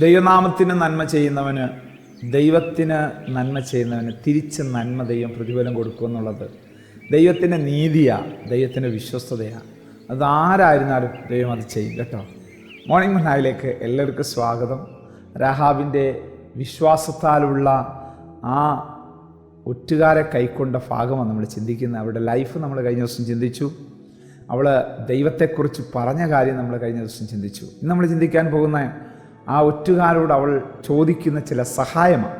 ദൈവനാമത്തിന് നന്മ ചെയ്യുന്നവന് ദൈവത്തിന് നന്മ ചെയ്യുന്നവന് തിരിച്ച് നന്മ ദൈവം പ്രതിഫലം കൊടുക്കുമെന്നുള്ളത് ദൈവത്തിന്റെ നീതിയാണ് ദൈവത്തിന്റെ വിശ്വസ്തതയാണ് അത് ആരായിരുന്നാലും ദൈവം അത് ചെയ്യും കേട്ടോ. മോർണിംഗ് മനായിലേക്ക് എല്ലാവർക്കും സ്വാഗതം. രാഹാബിന്റെ വിശ്വാസത്താലുള്ള ആ ഒറ്റുകാരെ കൈക്കൊണ്ട ഭാഗമാണ് നമ്മൾ ചിന്തിക്കുന്നത്. അവരുടെ ലൈഫ് നമ്മൾ കഴിഞ്ഞ ദിവസം ചിന്തിച്ചു. അവൾ ദൈവത്തെക്കുറിച്ച് പറഞ്ഞ കാര്യം നമ്മൾ കഴിഞ്ഞ ദിവസം ചിന്തിച്ചു. ഇന്ന് നമ്മൾ ചിന്തിക്കാൻ പോകുന്ന ആ ഒറ്റുകാരോട് അവൾ ചോദിക്കുന്ന ചില സഹായമാണ്.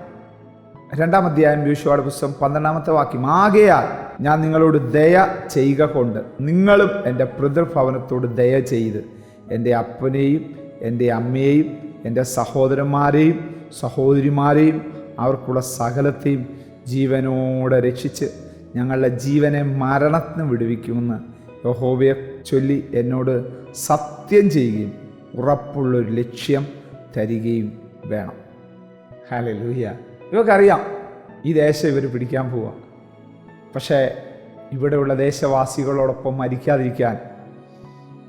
രണ്ടാം അധ്യായം യോശുവയുടെ പുസ്തകം പന്ത്രണ്ടാമത്തെ വാക്യം ആകെയാൽ ഞാൻ നിങ്ങളോട് ദയ ചെയ്യുക കൊണ്ട് നിങ്ങളും എന്റെ പിതൃഭവനത്തോട് ദയ ചെയ്ത് എന്റെ അപ്പനെയും എന്റെ അമ്മയെയും എന്റെ സഹോദരന്മാരെയും സഹോദരിമാരെയും അവർക്കുള്ള സകലത്തെയും ജീവനോടെ രക്ഷിച്ച് ഞങ്ങളുടെ ജീവനെ മരണത്തിന് വിടുവിക്കുമെന്ന് യഹോവയെ ചൊല്ലി എന്നോട് സത്യം ചെയ്യുകയും ഉറപ്പുള്ളൊരു ലക്ഷ്യം തരികയും വേണം. ഹാലലൂയ ഇവർക്കറിയാം ഈ ദേശം ഇവർ പിടിക്കാൻ പോവുക പക്ഷേ ഇവിടെയുള്ള ദേശവാസികളോടൊപ്പം മരിക്കാതിരിക്കാൻ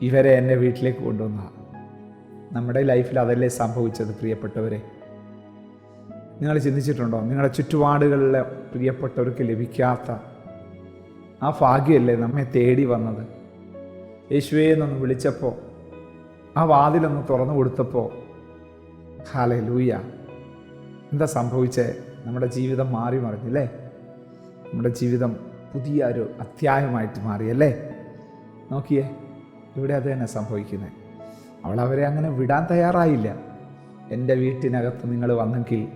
ഇവരെ എന്റെ വീട്ടിലേക്ക് കൊണ്ടുവന്ന. നമ്മുടെ ലൈഫിൽ അതല്ലേ സംഭവിച്ചത് പ്രിയപ്പെട്ടവരെ? നിങ്ങൾ ചിന്തിച്ചിട്ടുണ്ടോ? നിങ്ങളുടെ ചുറ്റുപാടുകളിലെ പ്രിയപ്പെട്ടവർക്ക് ലഭിക്കാത്ത ആ ഭാഗ്യമല്ലേ നമ്മെ തേടി വന്നത്? യേശുവേ എന്നൊന്ന് വിളിച്ചപ്പോൾ ആ വാതിലൊന്ന് തുറന്നു കൊടുത്തപ്പോൾ ഹാലേ ലൂയ എന്താ സംഭവിച്ചേ? നമ്മുടെ ജീവിതം മാറി മറിഞ്ഞില്ലേ നമ്മുടെ ജീവിതം പുതിയ ഒരു അധ്യായമായിട്ട് മാറിയല്ലേ നോക്കിയേ ഇവിടെ അത് തന്നെ സംഭവിക്കുന്നത് അവൾ അവരെ അങ്ങനെ വിടാൻ തയ്യാറായില്ല. എന്റെ വീട്ടിനകത്ത് നിങ്ങൾ വന്നെങ്കിൽ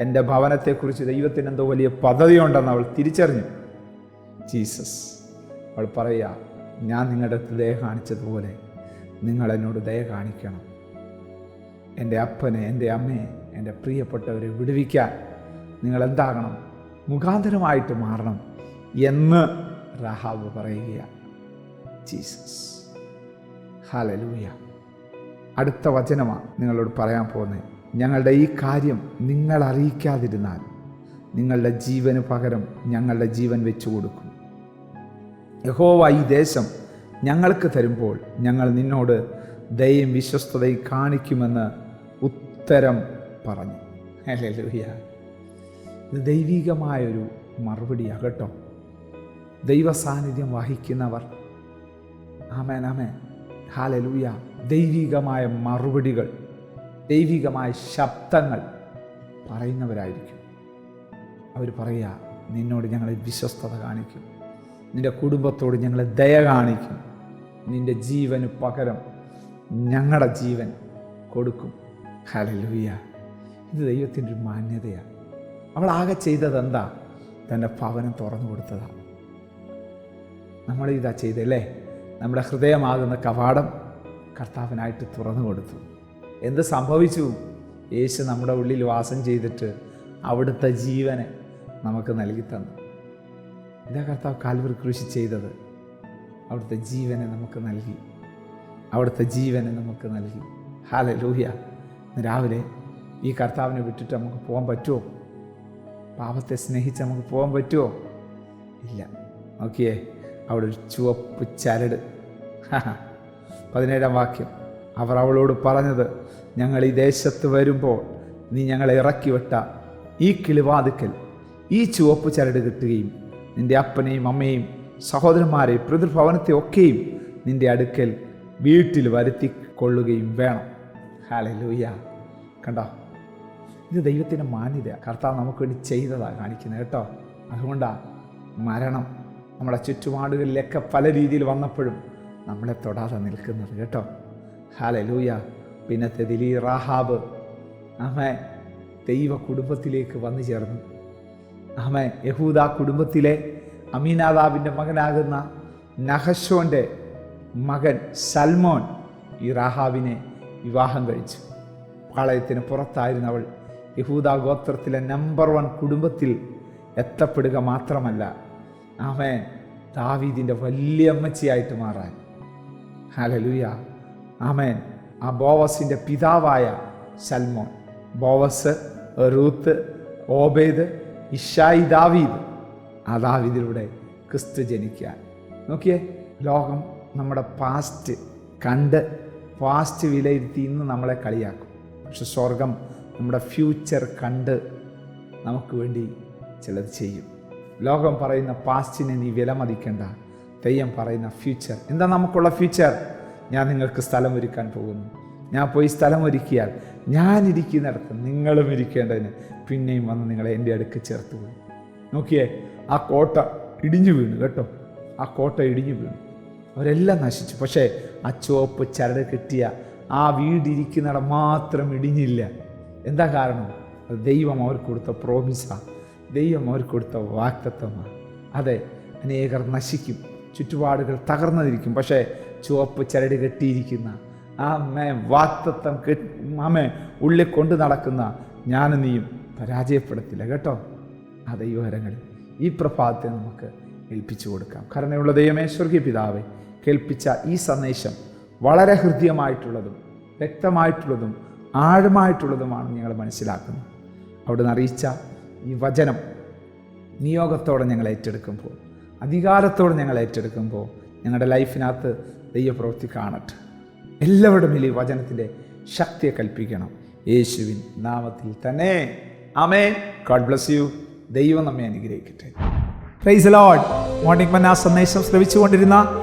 എന്റെ ഭവനത്തെക്കുറിച്ച് ദൈവത്തിന് എന്തോ വലിയ പദ്ധതിയുണ്ടെന്ന് അവൾ തിരിച്ചറിഞ്ഞു. ജീസസ് അവൾ പറയുക ഞാൻ നിങ്ങളുടെ അടുത്ത് ദയ കാണിച്ചതുപോലെ നിങ്ങൾ എന്നോട് ദയ കാണിക്കണം. എന്റെ അപ്പനെ എന്റെ അമ്മയെ എന്റെ പ്രിയപ്പെട്ടവരെ വിടുവിക്കാൻ നിങ്ങൾ എന്താകണം മുഖാന്തരമായിട്ട് മാറണം എന്ന് റഹാബ് പറയുകയാണ്. ജീസസ്. ഹാലലൂയ അടുത്ത വചനമാണ് നിങ്ങളോട് പറയാൻ പോകുന്നത്. ഞങ്ങളുടെ ഈ കാര്യം നിങ്ങൾ അറിയിക്കാതിരുന്നാൽ നിങ്ങളുടെ ജീവന് പകരം ഞങ്ങളുടെ ജീവൻ വെച്ചു കൊടുക്കും. യഹോവ ഈ ദേശം ഞങ്ങൾക്ക് തരുമ്പോൾ ഞങ്ങൾ നിന്നോട് ദയയും വിശ്വസ്തതയും കാണിക്കുമെന്ന് ഉത്തരം പറഞ്ഞു. ഹല്ലേലൂയ. ഇത് ദൈവികമായൊരു മറുപടിയാണ് കേട്ടോ. ദൈവ സാന്നിധ്യം വഹിക്കുന്നവർ. ആമേൻ ആമേൻ. ഹാലലൂയ ദൈവികമായ മറുപടികൾ ദൈവികമായ ശബ്ദങ്ങൾ പറയുന്നവരായിരിക്കും. അവർ പറയുക നിന്നോട് ഞങ്ങളെ വിശ്വസ്തത കാണിക്കും. നിന്റെ കുടുംബത്തോട് ഞങ്ങളെ ദയ കാണിക്കും. നിന്റെ ജീവന് പകരം ഞങ്ങളുടെ ജീവൻ കൊടുക്കും. ഹലലൂയ ഇത് ദൈവത്തിന്റെ ഒരു മാന്യതയാണ് അവൾ ആകെ ചെയ്തത് എന്താ തന്റെ ഭവനം തുറന്നു കൊടുത്തതാണ് നമ്മൾ ഇതാ ചെയ്തല്ലേ നമ്മുടെ ഹൃദയമാകുന്ന കവാടം കർത്താവിനായിട്ട് തുറന്നു കൊടുത്തു. എന്ത് സംഭവിച്ചു? യേശു നമ്മുടെ ഉള്ളിൽ വാസം ചെയ്തിട്ട് അവിടുത്തെ ജീവനെ നമുക്ക് നൽകി തന്നു. ഇതാ കർത്താവ് കാൽവർ കൃഷി ചെയ്തത്. അവിടുത്തെ ജീവനെ നമുക്ക് നൽകി. അവിടുത്തെ ജീവനെ നമുക്ക് നൽകി. ഹാല ലൂഹ്യ രാവിലെ ഈ കർത്താവിനെ വിട്ടിട്ട് നമുക്ക് പോകാൻ പറ്റുമോ? പാപത്തെ സ്നേഹിച്ച് നമുക്ക് പോകാൻ പറ്റുമോ? ഇല്ല. നോക്കിയേ അവിടെ ഒരു ചുവപ്പ് ചരട്. പതിനേഴാം വാക്യം. അവർ അവളോട് പറഞ്ഞത് ഞങ്ങൾ ഈ ദേശത്ത് വരുമ്പോൾ നീ ഞങ്ങളെ ഇറക്കി വിട്ട ഈ കിളിവാതുക്കൽ ഈ ചുവപ്പ് ചരട് കിട്ടുകയും നിന്റെ അപ്പനെയും അമ്മയും സഹോദരന്മാരെയും പിതൃഭവനത്തെ ഒക്കെയും നിന്റെ അടുക്കൽ വീട്ടിൽ വരുത്തിക്കൊള്ളുകയും വേണം. ഹാലെ ലൂയ കണ്ടോ? ഇത് ദൈവത്തിന്റെ മാന്യത കർത്താവ് നമുക്ക് വേണ്ടി ചെയ്തതാണ് കാണിക്കുന്നത് കേട്ടോ. അതുകൊണ്ടാണ് മരണം നമ്മുടെ ചുറ്റുപാടുകളിലൊക്കെ പല രീതിയിൽ വന്നപ്പോഴും നമ്മളെ തൊടാതെ നിൽക്കുന്നത് കേട്ടോ. ഹാലലൂയ. ലൂയ ദിലീ റാഹാബ്. ആമ ദൈവ കുടുംബത്തിലേക്ക് വന്നു ചേർന്നു. ആമ യഹൂദ കുടുംബത്തിലെ അമീനാദാബിന്റെ മകനാകുന്ന നഹശോന്റെ മകൻ സൽമോൻ ഈ റാഹാബിനെ വിവാഹം കഴിച്ചു. പാളയത്തിന് പുറത്തായിരുന്നവൾ യഹൂദ ഗോത്രത്തിലെ നമ്പർ വൺ കുടുംബത്തിൽ എത്തപ്പെടുക മാത്രമല്ല ആമേൻ ദാവീദിന്റെ വലിയ അമ്മച്ചിയായിട്ട് മാറാൻ. ഹലലുയ ആമേൻ ആ ബോവസിന്റെ പിതാവായ സൽമോൻ ബോവസ് റൂത്ത് ഓബേദ് ഇഷായി ദാവീദ് ആ ദാവീദിലൂടെ ക്രിസ്തു ജനിക്കാൻ. നോക്കിയേ ലോകം നമ്മുടെ പാസ്റ്റ് കണ്ട് പാസ്റ്റ് വിലയിരുത്തി ഇന്ന് നമ്മളെ കളിയാക്കും. പക്ഷെ സ്വർഗം നമ്മുടെ ഫ്യൂച്ചർ കണ്ട് നമുക്ക് വേണ്ടി ചിലത് ചെയ്യും. ലോകം പറയുന്ന പാസ്റ്റിനെ നീ വിലമതിക്കേണ്ട. തെയ്യം പറയുന്ന ഫ്യൂച്ചർ എന്താ നമുക്കുള്ള ഫ്യൂച്ചർ ഞാൻ നിങ്ങൾക്ക് സ്ഥലം ഒരുക്കാൻ പോകുന്നു. ഞാൻ പോയി സ്ഥലം ഒരുക്കിയാൽ ഞാനിരിക്കുന്നിടത്ത് നിങ്ങളും ഇരിക്കേണ്ടതിന് പിന്നെയും വന്ന് നിങ്ങളെ എന്റെ അടുക്ക് ചേർത്ത് പോയി നോക്കിയേ ആ കോട്ട ഇടിഞ്ഞു വീണു കേട്ടോ. ആ കോട്ട ഇടിഞ്ഞു വീണു. അവരെല്ലാം നശിച്ചു. പക്ഷേ ആ ചുവപ്പ് ചരട് കിട്ടിയ ആ വീടിരിക്കുന്നിടം മാത്രം ഇടിഞ്ഞില്ല. എന്താ കാരണം? ദൈവം അവർക്ക് കൊടുത്ത പ്രോമിസാണ് ദൈവം അവർക്ക് കൊടുത്ത വാക്തത്വമാണ് അതെ അനേകർ നശിക്കും. ചുറ്റുപാടുകൾ തകർന്നതിരിക്കും. പക്ഷേ ചുവപ്പ് ചരട് കെട്ടിയിരിക്കുന്ന ആ മേ വാക്തത്വം കെ അമ്മേ ഉള്ളിൽ കൊണ്ട് നടക്കുന്ന ഞാനും നീയും പരാജയപ്പെടത്തില്ല കേട്ടോ. ആ ദൈവകരങ്ങളിൽ ഈ പ്രഭാതത്തെ നമുക്ക് ഏൽപ്പിച്ചു കൊടുക്കാം. കരുണയുള്ള ദൈവമേ സ്വർഗീയ പിതാവെ കേൾപ്പിച്ച ഈ സന്ദേശം വളരെ ഹൃദ്യമായിട്ടുള്ളതും വ്യക്തമായിട്ടുള്ളതും ആഴമായിട്ടുള്ളതുമാണ് ഞങ്ങൾ മനസ്സിലാക്കുന്നത്. അവിടുന്ന് അറിയിച്ച ഈ വചനം നിയോഗത്തോടെ ഞങ്ങൾ ഏറ്റെടുക്കുമ്പോൾ അധികാരത്തോടെ ഞങ്ങൾ ഏറ്റെടുക്കുമ്പോൾ ഞങ്ങളുടെ ലൈഫിനകത്ത് ദൈവപ്രവൃത്തി കാണട്ടെ. എല്ലാവരുടെ മേലും ഈ വചനത്തിന്റെ ശക്തിയെ കൽപ്പിക്കണം. യേശുവിൻ നാമത്തിൽ തന്നെ. അമേ ഗോഡ് ബ്ലസ് യു ദൈവം നമ്മെ അനുഗ്രഹിക്കട്ടെ. പ്രൈസ് ലോഡ് മോർണിംഗ് മന്ന സന്ദേശം ശ്രവിച്ചുകൊണ്ടിരുന്ന